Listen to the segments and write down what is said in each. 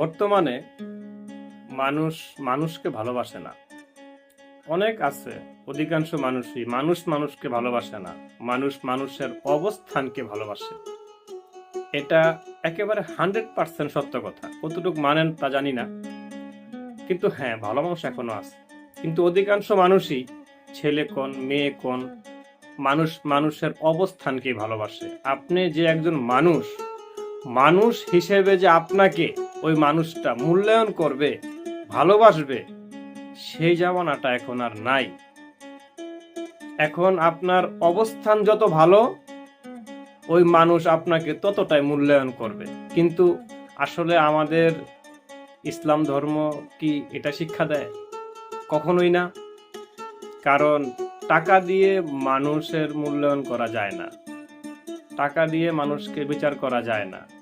বর্তমানে মানুষ, মানুষকে ভালোবাসে না। অনেক আছে, অধিকাংশ মানুষই মানুষ মানুষকে ভালোবাসে না, মানুষ মানুষের অবস্থানকে ভালোবাসে। এটা একেবারে হান্ড্রেড পার্সেন্ট সত্য কথা, কতটুকু মানেন তা জানি না। কিন্তু হ্যাঁ ভালো মানুষ এখনও আছে। কিন্তু অধিকাংশ মানুষই ছেলে কোন, মেয়ে কোন, মানুষ মানুষের অবস্থানকে ভালোবাসে। আপনি যে একজন মানুষ মানুষ হিসেবে যে আপনাকে ওই মানুষটা মূল্যায়ন করবে, ভালোবাসবে, সেই জামানাটা এখন আর নাই। এখন আপনার অবস্থান যত ভালো, ওই মানুষ আপনাকে ততটাই মূল্যায়ন করবে। কিন্তু আসলে আমাদের ইসলাম ধর্ম কি এটা শিক্ষা দেয়? কখনোই না। কারণ টাকা দিয়ে মানুষের মূল্যায়ন করা যায় না। টাকা দিয়ে মানুষকে বিচার করা যায় না।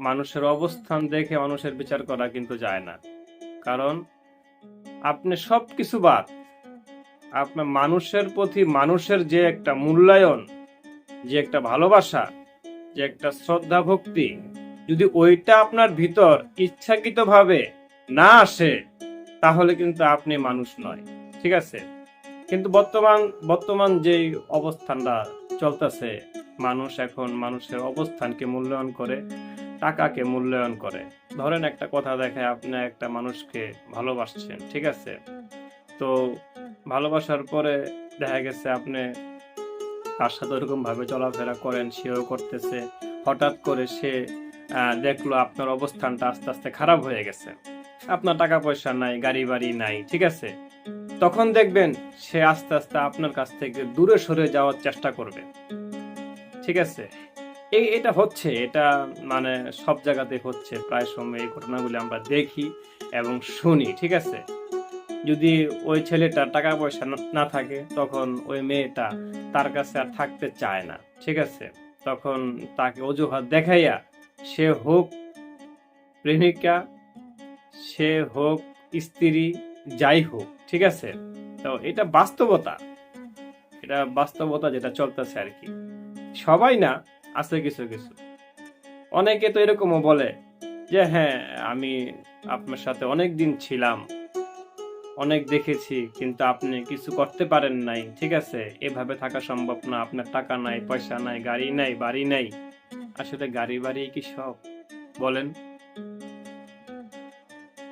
মানুষের অবস্থান দেখে মানুষের বিচার করা কিন্তু যায় না। কারণ আপনি সব কিছু বাদ। আপনার মানুষের প্রতি মানুষের যে একটা মূল্যায়ন, যে একটা ভালোবাসা, যে একটা শ্রদ্ধা ভক্তি, যদি ওইটা আপনার ভিতর ইচ্ছাকৃতভাবে না আসে, তাহলে কিন্তু আপনি মানুষ নয়। ঠিক আছে? কিন্তু বর্তমান বর্তমান যে অবস্থানটা চলতেছে, মানুষ এখন মানুষের অবস্থানকে মূল্যায়ন করে টাকাকে মূল্যায়ন করে। ধরেন একটা কথা দেখায়, আপনি একটা মানুষকে ভালোবাসছেন, ঠিক আছে? তো ভালোবাসার পরে দেখা গেছে আপনি তার সাথে ওরকম ভাবে চলাফেরা করেন, সেও করতেছে। হঠাৎ করে সে দেখল আপনার অবস্থানটা আস্তে আস্তে খারাপ হয়ে গেছে। আপনার টাকা পয়সা নাই গাড়ি বাড়ি নাই, ঠিক আছে? তখন দেখবেন সে আস্তে আস্তে আপনার কাছ থেকে দূরে সরে যাওয়ার চেষ্টা করবে। ঠিক আছে? এটা হচ্ছে, এটা মানে সব জায়গাতে হচ্ছে। প্রায় সময় এই ঘটনাগুলি আমরা দেখি এবং শুনি, ঠিক আছে? যদি ওই ছেলেটা টাকা পয়সা না- থাকে, তখন ওই মেয়েটা তার কাছে আর থাকতে চায় না, ঠিক আছে? তখন তাকে অজুহাত দেখাইয়া সে হোক প্রেমিকা, সে হোক স্ত্রী, যাই হোক, ঠিক আছে? তো এটা বাস্তবতা। এটা বাস্তবতা যেটা চলতেছে আর কি। সবাই না আছে কিছু কিছু। অনেকে তো এরকমও বলে যে হ্যাঁ আমি আপনার সাথে অনেক দিন ছিলাম, অনেক দেখেছি, কিন্তু আপনি কিছু করতে পারেন নাই, ঠিক আছে? এভাবে থাকা সম্ভব না, আপনার টাকা নাই, পয়সা নাই, গাড়ি নাই, বাড়ি নাই। আসলে গাড়ি, বাড়ি কি সব? বলেন।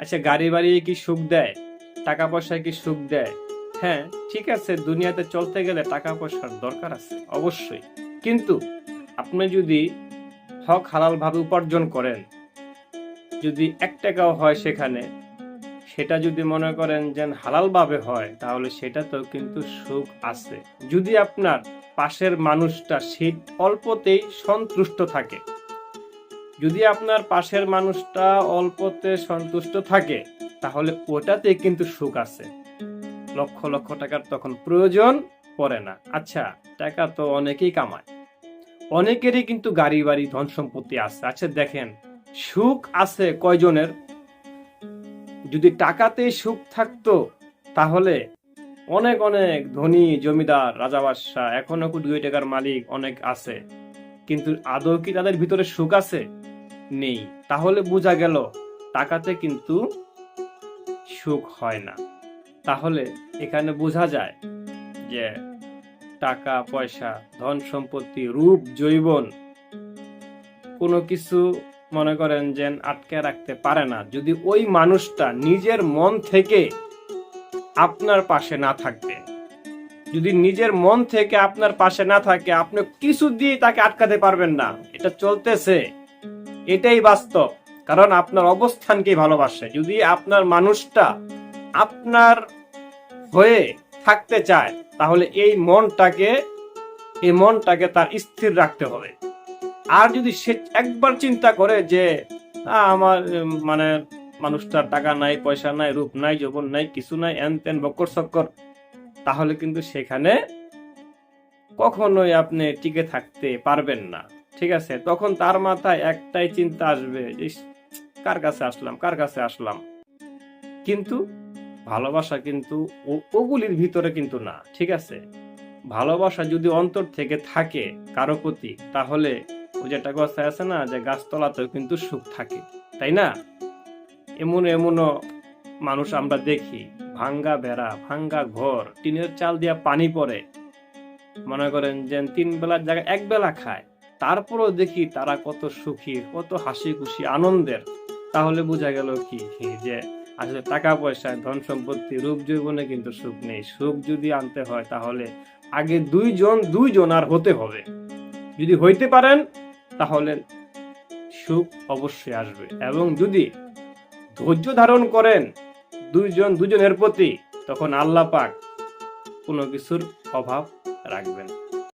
আচ্ছা গাড়ি, বাড়ি কি সুখ দেয়? টাকা পয়সা কি সুখ দেয়? হ্যাঁ ঠিক আছে, দুনিয়াতে চলতে গেলে টাকা পয়সার দরকার আছে, অবশ্যই। কিন্তু আপনি যদি হক হালাল ভাবে উপার্জন করেন, যদি এক টাকাও হয় সেখানে, সেটা যদি মনে করেন যে হালাল ভাবে হয়, তাহলে সেটা তো কিন্তু সুখ আছে। যদি আপনার পাশের মানুষটা শীত অল্পতেই সন্তুষ্ট থাকে, যদি আপনার পাশের মানুষটা অল্পতে সন্তুষ্ট থাকে, তাহলে ওটাতে কিন্তু সুখ আছে। লক্ষ লক্ষ টাকার তখন প্রয়োজন পড়ে না। আচ্ছা টাকা তো অনেকেই কামায়। অনেকেরই কিন্তু গাড়ি বাড়ি, ধন সম্পত্তি আছে। আচ্ছা দেখেন, সুখ আছে কয়জনের? যদি টাকাতে সুখ থাকতো, তাহলে অনেক অনেক ধনী জমিদার, রাজা বাদশাহ, এখনও কোটি কোটি টাকার মালিক অনেক আছে। কিন্তু আদৌ কি তাদের ভিতরে সুখ আছে? নেই। তাহলে বোঝা গেল, টাকাতে কিন্তু সুখ হয় না। তাহলে এখানে বোঝা যায় যে টাকা, পয়সা, ধন সম্পত্তি, রূপ, জৈবন কোনো কিছু মনে করেন যে আটকে রাখতে পারে না। যদি ওই মানুষটা নিজের মন থেকে আপনার পাশে না থাকবে, যদি নিজের মন থেকে আপনার পাশে না থাকে, আপনি কিছু দিয়ে তাকে আটকাতে পারবেন না। এটা চলতেছে। এটাই বাস্তব। কারণ আপনার অবস্থানকে ভালোবাসে। যদি আপনার মানুষটা আপনার হয়ে থাকতে চায় তাহলে এই মনটাকে এই মনটাকে তার স্থির রাখতে হবে। আর যদি সে একবার চিন্তা করে যে আমার মানে মানুষটার টাকা নাই, পয়সা নাই, রূপ নাই, যৌবন নাই, কিছু নাই, এন তেন, বক্কর চক্কর তাহলে কিন্তু সেখানে কখনোই আপনি টিকে থাকতে পারবেন না। ঠিক আছে? তখন তার মাথায় একটাই চিন্তা আসবে যে কার কাছে আসলাম, কার কাছে আসলাম? কিন্তু ভালোবাসা কিন্তু ওগুলির ভিতরে কিন্তু না, ঠিক আছে? ভালোবাসা যদি অন্তর থেকে থাকে কারও প্রতি, তাহলে ওই যে একটা কথা আছে না, যে গাছতলাতেও কিন্তু সুখ থাকে, তাই না? এমন এমনও মানুষ আমরা দেখি, ভাঙ্গা বেড়া, ভাঙ্গা ঘর, টিনের চাল দিয়া পানি পড়ে। মনে করেন যে তিন বেলার জায়গায় এক বেলা খায়, তারপরও দেখি তারা কত সুখী, কত হাসি খুশি আনন্দের। তাহলে বোঝা গেল কি যে আসলে টাকা পয়সা ধন সম্পত্তি রূপ যৌবনে কিন্তু সুখ নেই। সুখ যদি আনতে হয় তাহলে আগে দুইজন দুইজন আর হতে হবে। যদি হইতে পারেন, তাহলে সুখ অবশ্যই আসবে। এবং যদি ধৈর্য ধারণ করেন দুইজন দুজনের প্রতি, তখন আল্লাহ পাক কোনো কিছুর অভাব রাখবেন